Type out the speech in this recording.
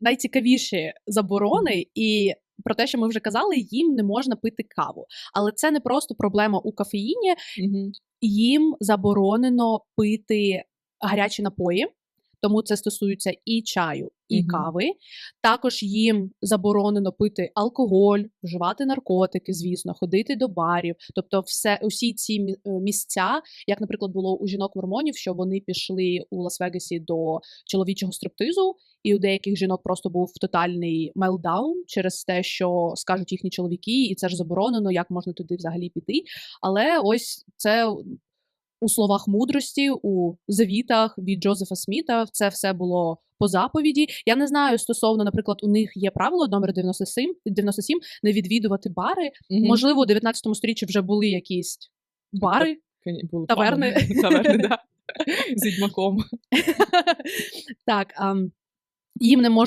найцікавіші заборони, і про те, що ми вже казали, їм не можна пити каву. Але це не просто проблема у кафеїні, Мгм. їм заборонено пити гарячі напої, тому це стосується і чаю, і Мгм. кави. Також їм заборонено пити алкоголь, вживати наркотики, звісно, ходити до барів. Тобто, все усі ці е, місця, як, наприклад, було у жінок мормонів, що вони пішли у Лас-Вегасі до чоловічого стриптизу, і у деяких жінок просто був тотальний мелдаун через те, що скажуть їхні чоловіки, і це ж заборонено, як можна туди взагалі піти. Але ось це у словах мудрості, у завітах від Джозефа Сміта. Це все було по заповіді. Я не знаю стосовно, наприклад, у них є правило номер 97, 97 не відвідувати бари. Мгм. Можливо, у 19 сторіччі вже були якісь бари. Були таверни. Таверни, да. З відьмаком. так, їм не можна